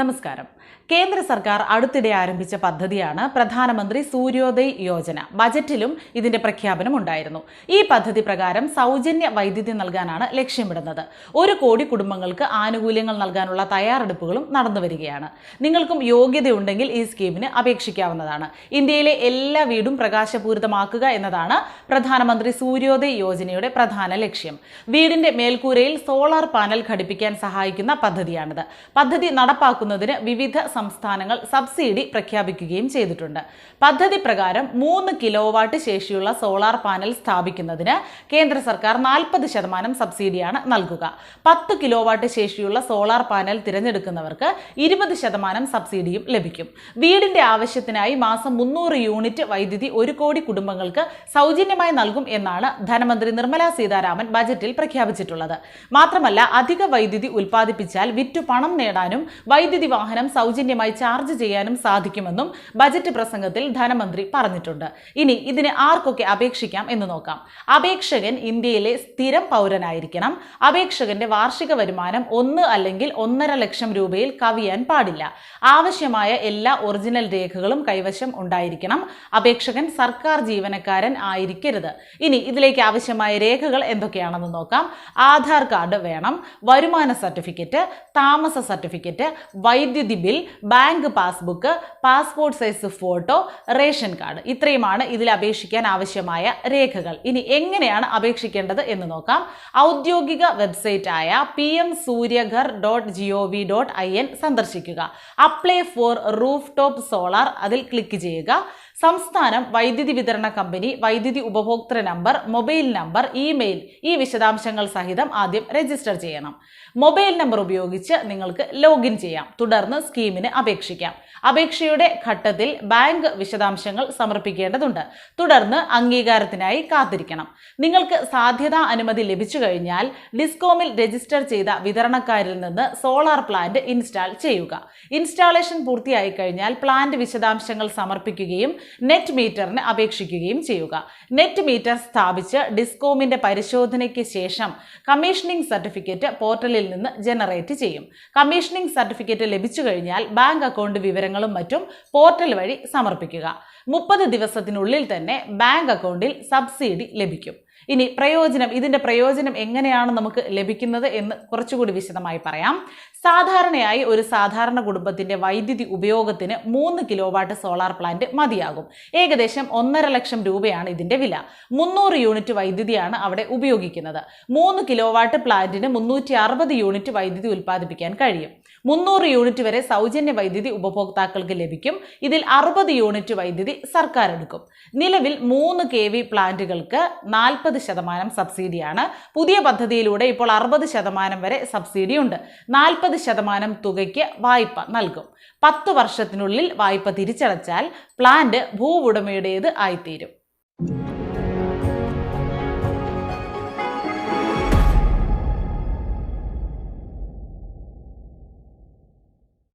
നമസ്കാരം. കേന്ദ്ര സർക്കാർ അടുത്തിടെ ആരംഭിച്ച പദ്ധതിയാണ് പ്രധാനമന്ത്രി സൂര്യോദയ് യോജന. ബജറ്റിലും ഇതിന്റെ പ്രഖ്യാപനം ഉണ്ടായിരുന്നു. ഈ പദ്ധതി പ്രകാരം സൗജന്യ വൈദ്യുതി നൽകാനാണ് ലക്ഷ്യമിടുന്നത്. ഒരു കോടി കുടുംബങ്ങൾക്ക് ആനുകൂല്യങ്ങൾ നൽകാനുള്ള തയ്യാറെടുപ്പുകളും നടന്നു വരികയാണ് നിങ്ങൾക്കും യോഗ്യതയുണ്ടെങ്കിൽ ഈ സ്കീമിന് അപേക്ഷിക്കാവുന്നതാണ്. ഇന്ത്യയിലെ എല്ലാ വീടും പ്രകാശപൂരിതമാക്കുക എന്നതാണ് പ്രധാനമന്ത്രി സൂര്യോദയ് യോജനയുടെ പ്രധാന ലക്ഷ്യം. വീടിന്റെ മേൽക്കൂരയിൽ സോളാർ പാനൽ ഘടിപ്പിക്കാൻ സഹായിക്കുന്ന പദ്ധതിയാണിത്. പദ്ധതി നടപ്പാക്കുന്നതിന് വിവിധ സംസ്ഥാനങ്ങൾ സബ്സിഡി പ്രഖ്യാപിക്കുകയും ചെയ്തിട്ടുണ്ട്. പദ്ധതി പ്രകാരം മൂന്ന് കിലോ വാട്ട് ശേഷിയുള്ള സോളാർ പാനൽ സ്ഥാപിക്കുന്നതിന് കേന്ദ്ര സർക്കാർ നാൽപ്പത് ശതമാനം സബ്സിഡിയാണ് നൽകുക. പത്ത് കിലോ വാട്ട് ശേഷിയുള്ള സോളാർ പാനൽ തിരഞ്ഞെടുക്കുന്നവർക്ക് ഇരുപത് ശതമാനം സബ്സിഡിയും ലഭിക്കും. വീടിന്റെ ആവശ്യത്തിനായി മാസം മുന്നൂറ് യൂണിറ്റ് വൈദ്യുതി ഒരു കോടി കുടുംബങ്ങൾക്ക് സൗജന്യമായി നൽകും എന്നാണ് ധനമന്ത്രി നിർമ്മലാ സീതാരാമൻ ബജറ്റിൽ പ്രഖ്യാപിച്ചിട്ടുള്ളത്. മാത്രമല്ല അധിക വൈദ്യുതി ഉൽപ്പാദിപ്പിച്ചാൽ വിറ്റു പണം നേടാനും വൈദ്യുതി വാഹനം സൗജന്യമായി ചാർജ് ചെയ്യാനും സാധിക്കുമെന്നും ബജറ്റ് പ്രസംഗത്തിൽ ധനമന്ത്രി പറഞ്ഞിട്ടുണ്ട്. ഇനി ഇതിന് ആർക്കൊക്കെ അപേക്ഷിക്കാം എന്ന് നോക്കാം. അപേക്ഷകൻ ഇന്ത്യയിലെ സ്ഥിരം പൗരനായിരിക്കണം. അപേക്ഷകന്റെ വാർഷിക വരുമാനം ഒന്ന് അല്ലെങ്കിൽ ഒന്നര ലക്ഷം രൂപയിൽ കവിയാൻ പാടില്ല. ആവശ്യമായ എല്ലാ ഒറിജിനൽ രേഖകളും കൈവശം ഉണ്ടായിരിക്കണം. അപേക്ഷകൻ സർക്കാർ ജീവനക്കാരൻ ആയിരിക്കരുത്. ഇനി ഇതിലേക്ക് ആവശ്യമായ രേഖകൾ എന്തൊക്കെയാണെന്ന് നോക്കാം. ആധാർ കാർഡ് വേണം. വരുമാന സർട്ടിഫിക്കറ്റ് താമസ സർട്ടിഫിക്കറ്റ് വൈദ്യുതി bill bank passbook passport size photo ration card. ഇത്രയുമാണ് ഇതിൽ അപേക്ഷിക്കാൻ ആവശ്യമായ രേഖകൾ. ഇനി എങ്ങനെയാണ് അപേക്ഷിക്കേണ്ടത് എന്ന് നോക്കാം. ഔദ്യോഗിക വെബ്സൈറ്റായ P M Suryaghar dot G O V dot I N സന്ദർശിക്കുക. Apply for rooftop solar അതിൽ ക്ലിക്ക് ചെയ്യുക. സംസ്ഥാനം വൈദ്യുതി വിതരണ കമ്പനി വൈദ്യുതി ഉപഭോക്തൃ നമ്പർ മൊബൈൽ നമ്പർ ഇമെയിൽ ഈ വിശദാംശങ്ങൾ സഹിതം ആദ്യം രജിസ്റ്റർ ചെയ്യണം. മൊബൈൽ നമ്പർ ഉപയോഗിച്ച് നിങ്ങൾക്ക് ലോഗിൻ ചെയ്യാം. തുടർന്ന് സ്കീമിന് അപേക്ഷിക്കാം. അപേക്ഷയുടെ ഘട്ടത്തിൽ ബാങ്ക് വിശദാംശങ്ങൾ സമർപ്പിക്കേണ്ടതുണ്ട്. തുടർന്ന് അംഗീകാരത്തിനായി കാത്തിരിക്കണം. നിങ്ങൾക്ക് സാധ്യതാ അനുമതി ലഭിച്ചു കഴിഞ്ഞാൽ ഡിസ്കോമിൽ രജിസ്റ്റർ ചെയ്ത വിതരണക്കാരിൽ നിന്ന് സോളാർ പ്ലാന്റ് ഇൻസ്റ്റാൾ ചെയ്യുക. ഇൻസ്റ്റാളേഷൻ പൂർത്തിയായി കഴിഞ്ഞാൽ പ്ലാന്റ് വിശദാംശങ്ങൾ സമർപ്പിക്കുകയും നെറ്റ് മീറ്ററിന് അപേക്ഷിക്കുകയും ചെയ്യുക. നെറ്റ് മീറ്റർ സ്ഥാപിച്ച് ഡിസ്കോമിന്റെ പരിശോധനയ്ക്ക് ശേഷം കമ്മീഷനിംഗ് സർട്ടിഫിക്കറ്റ് പോർട്ടലിൽ നിന്ന് ജനറേറ്റ് ചെയ്യും. കമ്മീഷനിംഗ് സർട്ടിഫിക്കറ്റ് ലഭിച്ചു കഴിഞ്ഞാൽ ബാങ്ക് അക്കൗണ്ട് വിവരങ്ങളും മറ്റും പോർട്ടൽ വഴി സമർപ്പിക്കുക. മുപ്പത് ദിവസത്തിനുള്ളിൽ തന്നെ ബാങ്ക് അക്കൗണ്ടിൽ സബ്സിഡി ലഭിക്കും. ഇനി പ്രയോജനം ഇതിന്റെ പ്രയോജനം എങ്ങനെയാണ് നമുക്ക് ലഭിക്കുന്നത് എന്ന് കുറച്ചുകൂടി വിശദമായി പറയാം. സാധാരണയായി ഒരു സാധാരണ കുടുംബത്തിന്റെ വൈദ്യുതി ഉപയോഗത്തിന് മൂന്ന് കിലോ വാട്ട് സോളാർ പ്ലാന്റ് മതിയാകും. ഏകദേശം ഒന്നര ലക്ഷം രൂപയാണ് ഇതിന്റെ വില. മുന്നൂറ് യൂണിറ്റ് വൈദ്യുതിയാണ് അവിടെ ഉപയോഗിക്കുന്നത്. മൂന്ന് കിലോ വാട്ട് പ്ലാന്റിന് മുന്നൂറ്റി അറുപത് യൂണിറ്റ് വൈദ്യുതി ഉൽപ്പാദിപ്പിക്കാൻ കഴിയും. മുന്നൂറ് യൂണിറ്റ് വരെ സൗജന്യ വൈദ്യുതി ഉപഭോക്താക്കൾക്ക് ലഭിക്കും. ഇതിൽ അറുപത് യൂണിറ്റ് വൈദ്യുതി സർക്കാർ എടുക്കും. നിലവിൽ മൂന്ന് കെ വി പ്ലാന്റുകൾക്ക് നാൽപ്പത് ശതമാനം സബ്സിഡിയാണ്. പുതിയ പദ്ധതിയിലൂടെ ഇപ്പോൾ അറുപത് ശതമാനം വരെ സബ്സിഡി ഉണ്ട് നാൽപ്പത് ശതമാനം തുകയ്ക്ക് വായ്പ നൽകും. പത്ത് വർഷത്തിനുള്ളിൽ വായ്പ തിരിച്ചടച്ചാൽ പ്ലാന്റ് ഭൂവുടമയുടേത് ആയിത്തീരും.